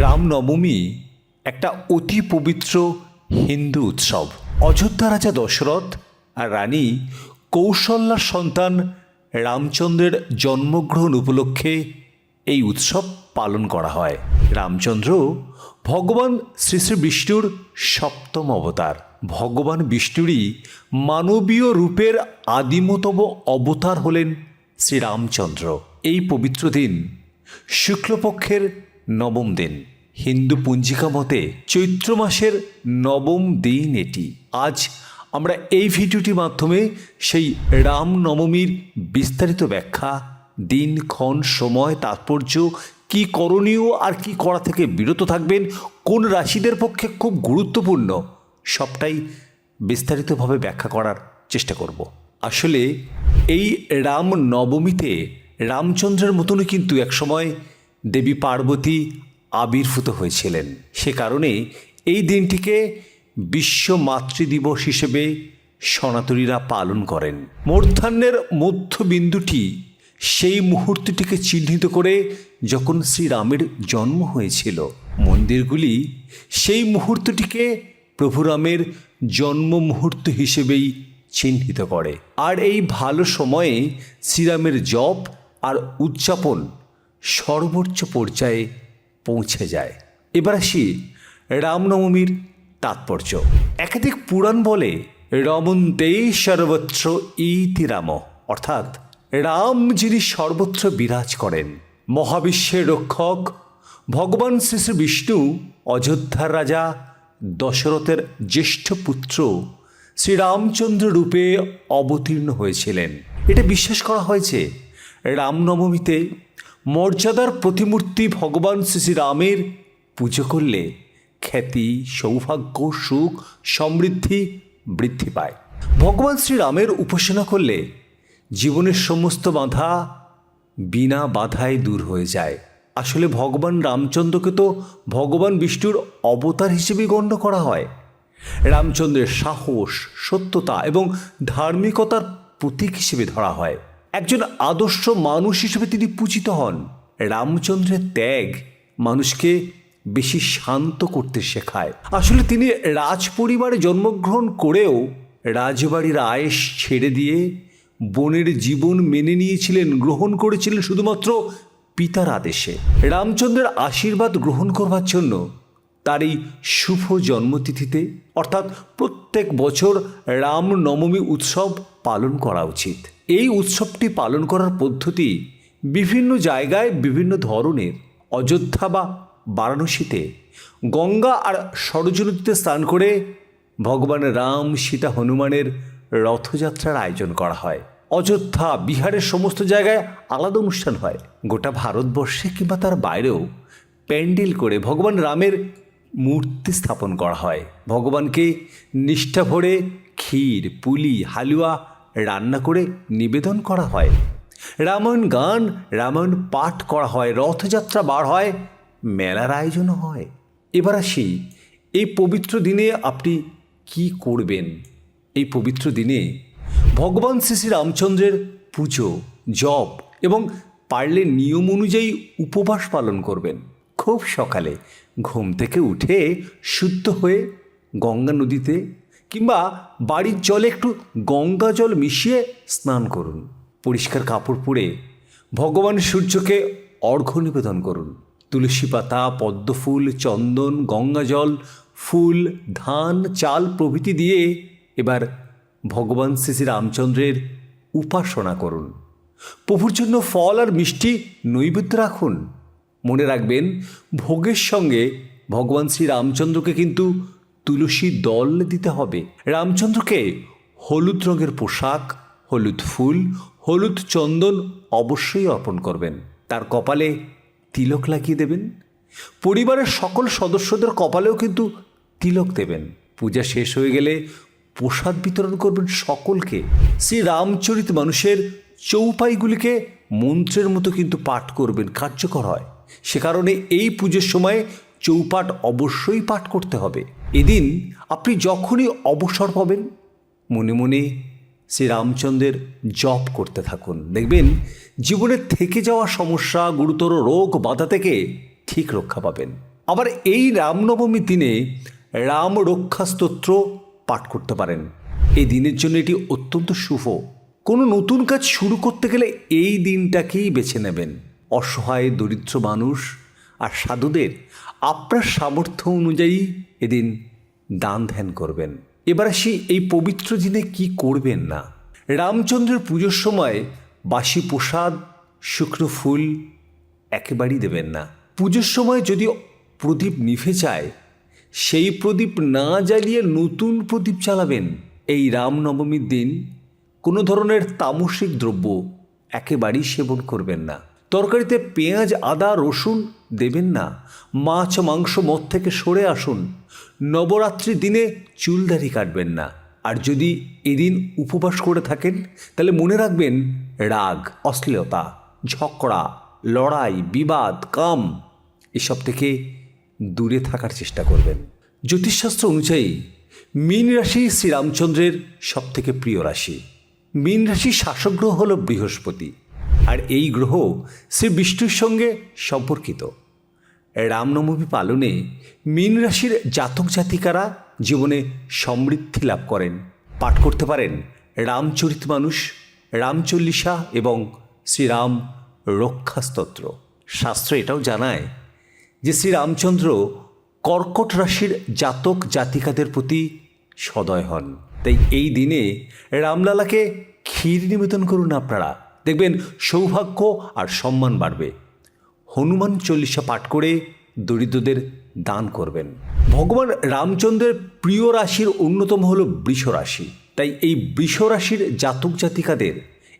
রামনবমী একটা অতি পবিত্র হিন্দু উৎসব। অযোধ্যা রাজা দশরথ আর রানী কৌশল্যার সন্তান রামচন্দ্রের জন্মগ্রহণ উপলক্ষে এই উৎসব পালন করা হয়। রামচন্দ্র ভগবান শ্রী শ্রী বিষ্ণুর সপ্তম অবতার। ভগবান বিষ্ণুরই মানবীয় রূপের আদিমতম অবতার হলেন শ্রীরামচন্দ্র এই পবিত্র দিন শুক্লপক্ষের নবম দিন। হিন্দু পঞ্জিকা মতে চৈত্র মাসের নবম দিন এটি। আজ আমরা এই ভিডিওটির মাধ্যমে সেই রামনবমীর বিস্তারিত ব্যাখ্যা, দিন, ক্ষণ, সময়, তাৎপর্য, কি করণীয় আর কি করা থেকে বিরত থাকবেন, কোন রাশিদের পক্ষে খুব গুরুত্বপূর্ণ, সবটাই বিস্তারিতভাবে ব্যাখ্যা করার চেষ্টা করব। আসলে এই রাম নবমীতে রামচন্দ্রের মতনই কিন্তু একসময় দেবী পার্বতী আবির্ভূত হয়েছিলেন। সে কারণে এই দিনটিকে বিশ্ব মাতৃদিবস হিসেবে সনাতনীরা পালন করেন। মূর্ধান্যের মধ্যবিন্দুটি সেই মুহূর্তটিকে চিহ্নিত করে যখন শ্রীরামের জন্ম হয়েছিল, মন্দিরগুলি সেই মুহূর্তটিকে প্রভুরামের জন্ম মুহূর্ত হিসেবেই চিহ্নিত করে। আর এই ভালো সময়ে শ্রীরামের জপ আর উদযাপন সর্বোচ্চ পর্যায়ে পৌঁছে যায়। এবার আসি রামনবমীর তাৎপর্য। একাধিক পুরাণ বলে রমন্তে সর্বত্র ইতি রাম। অর্থাৎ রাম যিনি সর্বত্র বিরাজ করেন, মহাবিশ্বের রক্ষক, ভগবান শ্রী শ্রী বিষ্ণু, অযোধ্যার রাজা, দশরথের জ্যেষ্ঠ পুত্র, শ্রীরামচন্দ্র রূপে অবতীর্ণ হয়েছিলেন। এটা বিশ্বাস করা হয়েছে রামনবমীতে মর্যাদার প্রতিমূর্তি ভগবান শ্রী শ্রীরামের পুজো করলে খ্যাতি, সৌভাগ্য, সুখ, সমৃদ্ধি বৃদ্ধি পায়। ভগবান শ্রীরামের উপাসনা করলে জীবনের সমস্ত বাধা বিনা বাধায় দূর হয়ে যায়। আসলে ভগবান রামচন্দ্রকে তো ভগবান বিষ্ণুর অবতার হিসেবে গণ্য করা হয়। রামচন্দ্রের সাহস, সত্যতা এবং ধার্মিকতার প্রতীক হিসেবে ধরা হয়। একজন আদর্শ মানুষ হিসেবে তিনি পূজিত হন। রামচন্দ্রের ত্যাগ মানুষকে বেশি শান্ত করতে শেখায়। আসলে তিনি রাজ পরিবারে জন্মগ্রহণ করেও রাজবাড়ির আয়েস ছেড়ে দিয়ে বনের জীবন মেনে নিয়েছিলেন, গ্রহণ করেছিলেন শুধুমাত্র পিতার আদেশে। রামচন্দ্রের আশীর্বাদ গ্রহণ করবার জন্য তার এই শুভ জন্মতিথিতে, অর্থাৎ প্রত্যেক বছর রামনবমী উৎসব পালন করা উচিত। এই উৎসবটি পালন করার পদ্ধতি বিভিন্ন জায়গায় বিভিন্ন ধরনের অযোধ্যা বা বারাণসীতে, গঙ্গা আর সরজনদীতে স্নান করে ভগবান রাম, সীতা হনুমানের রথযাত্রার আয়োজন করা হয়। অযোধ্যা, বিহারের সমস্ত জায়গায় আলাদা অনুষ্ঠান হয়। গোটা ভারতবর্ষে কিংবা তার বাইরেও প্যান্ডেল করে ভগবান রামের মূর্তি স্থাপন করা হয়। ভগবানকে নিষ্ঠা ভরে ক্ষীর, পুলি, হালুয়া রান্না করে নিবেদন করা হয়। রামায়ণ গান, রামায়ণ পাঠ করা হয়, রথযাত্রা বার হয়, মেলার আয়োজনও হয়। এবার আসি, এই পবিত্র দিনে আপনি কি করবেন? এই পবিত্র দিনে ভগবান শ্রী শ্রী রামচন্দ্রের পুজো, জপ এবং পারলে নিয়ম অনুযায়ী উপবাস পালন করবেন। খুব সকালে ঘুম থেকে উঠে শুদ্ধ হয়ে গঙ্গা নদীতে কিংবা বাড়ির জলে একটু গঙ্গা জল মিশিয়ে স্নান করুন, পরিষ্কার কাপড় পরে ভগবান সূর্যকে অর্ঘ্য নিবেদন করুন। তুলসী পাতা, পদ্মফুল, চন্দন গঙ্গাজল ফুল, ধান, চাল প্রভৃতি দিয়ে এবার ভগবান শ্রী শ্রী রামচন্দ্রের উপাসনা করুন। প্রভুর জন্য ফল আর মিষ্টি নৈবেদ্য রাখুন। মনে রাখবেন, ভোগের সঙ্গে ভগবান শ্রী রামচন্দ্রকে কিন্তু তুলসী দল দিতে হবে। রামচন্দ্রকে হলুদ রঙের পোশাক, হলুদ ফুল, হলুদ চন্দন অবশ্যই অর্পণ করবেন। তার কপালে তিলক লাগিয়ে দেবেন। পরিবারের সকল সদস্যদের কপালেও কিন্তু তিলক দেবেন। পূজা শেষ হয়ে গেলে প্রসাদ বিতরণ করবেন সকলকে। শ্রী রামচরিত মানুষের চৌপাইগুলিকে মন্ত্রের মতো কিন্তু পাঠ করবেন, কার্যকর হয়। সে কারণে এই পুজোর সময় চৌপাঠ অবশ্যই পাঠ করতে হবে। এদিন আপনি যখনই অবসর পাবেন, মনে মনে শ্রীরামচন্দ্রের জপ করতে থাকুন। দেখবেন জীবনে থেকে যাওয়া সমস্যা, গুরুতর রোগ, বাধা থেকে ঠিক রক্ষা পাবেন। আবার এই রামনবমীর দিনে রাম রক্ষা স্তোত্র পাঠ করতে পারেন। এই দিনের জন্য এটি অত্যন্ত শুভ। কোনো নতুন কাজ শুরু করতে গেলে এই দিনটাকেই বেছে নেবেন। অসহায়, দরিদ্র মানুষ আর সাধুদের আপনার সামর্থ্য অনুযায়ী এদিন দান ধ্যান করবেন। এবার আসি এই পবিত্র দিনে কি করবেন না। রামচন্দ্রের পুজোর সময় বাসি প্রসাদ, শুকনো ফুল একেবারেই দেবেন না। পুজোর সময় যদি প্রদীপ নিভে যায়, সেই প্রদীপ না জ্বালিয়ে নতুন প্রদীপ চালাবেন। এই রামনবমীর দিন কোনো ধরনের তামসিক দ্রব্য একেবারেই সেবন করবেন না। তরকারিতে পেঁয়াজ, আদা, রসুন দেবেন না। মাছ, মাংস মদ থেকে সরে আসুন। নবরাত্রির দিনে চুলদারি কাটবেন না। আর যদি এদিন উপবাস করে থাকেন, তাহলে মনে রাখবেন, রাগ, অশ্লীলতা, ঝগড়া, লড়াই, বিবাদ, কাম, এসব থেকে দূরে থাকার চেষ্টা করবেন। জ্যোতিষশাস্ত্র অনুযায়ী, মীন রাশি শ্রীরামচন্দ্রের সবথেকে প্রিয় রাশি। মীন রাশির শাসক গ্রহ হল বৃহস্পতি। আর এই গ্রহ শ্রী বিষ্ণুর সঙ্গে সম্পর্কিত। রামনবমী পালনে মীন রাশির জাতক জাতিকারা জীবনে সমৃদ্ধি লাভ করেন। পাঠ করতে পারেন রামচরিত মানুষ, রামচল্লিশা এবং শ্রীরাম রক্ষাস্তোত্র। শাস্ত্র এটাও জানায় যে শ্রীরামচন্দ্র কর্কট রাশির জাতক জাতিকাদের প্রতি সদয় হন। তাই এই দিনে রামলালাকে ক্ষীর নিবেদন করুন আপনারা। দেখবেন সৌভাগ্য আর সম্মান বাড়বে। হনুমান চল্লিশা পাঠ করে দরিদ্রদের দান করবেন। ভগবান রামচন্দ্রের প্রিয় রাশির অন্যতম হল বৃষ রাশি। তাই এই বৃষ রাশির জাতক জাতিকাদের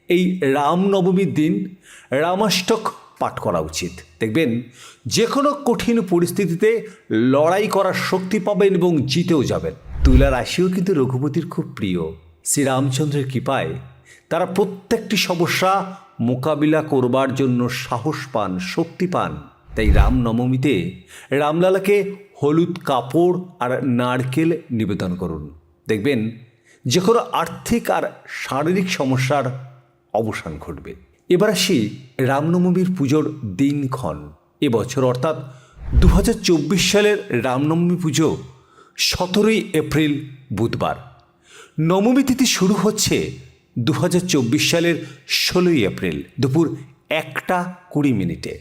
এই রামনবমীর দিন রামাষ্টক পাঠ করা উচিত। দেখবেন যে কোনো কঠিন পরিস্থিতিতে লড়াই করার শক্তি পাবেন এবং জিতেও যাবেন। তুলা রাশিও কিন্তু রঘুপতির খুব প্রিয়। শ্রীরামচন্দ্রের কৃপায় তারা প্রত্যেকটি সমস্যা মোকাবিলা করবার জন্য সাহস পান, শক্তি পান। তাই রামনবমীতে রামলালাকে হলুদ কাপড় আর নারকেল নিবেদন করুন। দেখবেন, যে কোনো আর্থিক আর শারীরিক সমস্যার অবসান ঘটবে। এবার আসি রামনবমীর পুজোর দিনক্ষণ। এবছর অর্থাৎ দু হাজার চব্বিশ সালের রামনবমী পুজো সতেরোই এপ্রিল বুধবার। নবমী তিথি শুরু হচ্ছে দু হাজার চব্বিশ সালের ষোলোই এপ্রিল দুপুর একটা কুড়ি মিনিটে।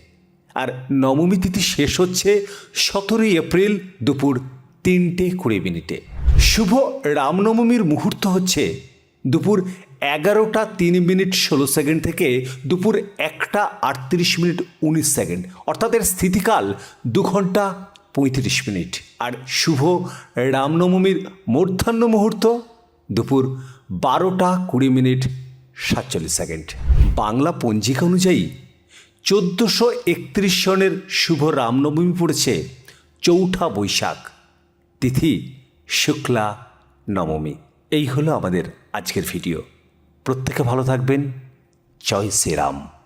আর নবমী তিথি শেষ হচ্ছে সতেরোই এপ্রিল দুপুর তিনটে কুড়ি মিনিটে। শুভ রামনবমীর মুহূর্ত হচ্ছে দুপুর এগারোটা তিন মিনিট ষোলো সেকেন্ড থেকে দুপুর একটা আটত্রিশ মিনিট উনিশ সেকেন্ড। অর্থাৎ এর স্থিতিকাল দু ঘণ্টা পঁয়ত্রিশ মিনিট। আর শুভ রামনবমীর মূর্ধান্য মুহূর্ত দুপুর বারোটা কুড়ি মিনিট সাতচল্লিশ সেকেন্ড। বাংলা পঞ্জিকা অনুযায়ী চোদ্দোশো একত্রিশ সনের শুভ রামনবমী পড়েছে চৌঠা বৈশাখ, তিথি শুক্লা নবমী। এই হলো আমাদের আজকের ভিডিও। প্রত্যেকে ভালো থাকবেন। জয় শ্রীরাম।